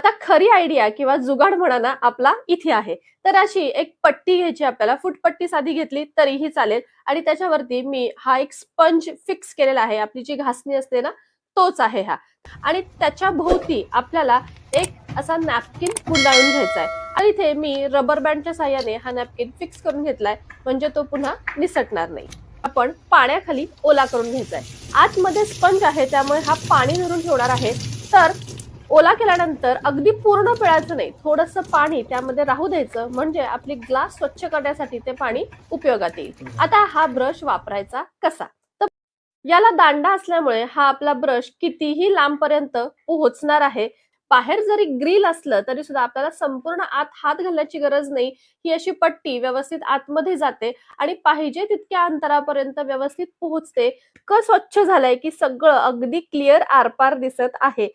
आता खरी आयडिया किंवा जुगाड म्हणा ना आपला इथे आहे. तर अशी एक पट्टी घ्यायची आपल्याला. फुटपट्टी साधी घेतली तरीही चालेल. आणि त्याच्यावरती मी हा एक स्पंज फिक्स केलेला आहे. आपली जी घासणी असते ना तोच आहे हा. आणि त्याच्या भोवती आपल्याला एक असा नॅपकिन गुंडाळून घ्यायचा आहे. आणि इथे मी रबर बँडच्या साह्याने हा नॅपकिन फिक्स करून घेतलाय. म्हणजे तो पुन्हा निसटणार नाही. आपण पाण्याखाली ओला करून घ्यायचा आहे. आतमध्ये स्पंज आहे त्यामुळे हा पाणी धरून ठेवणार आहे. तर ओला केल्यानंतर अगदी पूर्ण पिळायचं नाही थोडस पाणी त्यामध्ये राहू द्यायचं म्हणजे आपली ग्लास स्वच्छ करण्यासाठी ते पाणी उपयोगात येईल. आता हा ब्रश वापरायचा कसा? तर याला दांडा असल्यामुळे हा आपला ब्रश कितीही लांबपर्यंत पोहोचणार आहे बाहेर जरी ग्रिल असलं तरी सुद्धा आपल्याला संपूर्ण आत हात घालण्याची गरज नाही ही अशी पट्टी व्यवस्थित आतमध्ये जाते आणि पाहिजे तितक्या अंतरापर्यंत व्यवस्थित पोहोचते क स्वच्छ झालंय की सगळं अगदी क्लिअर आरपार दिसत आहे.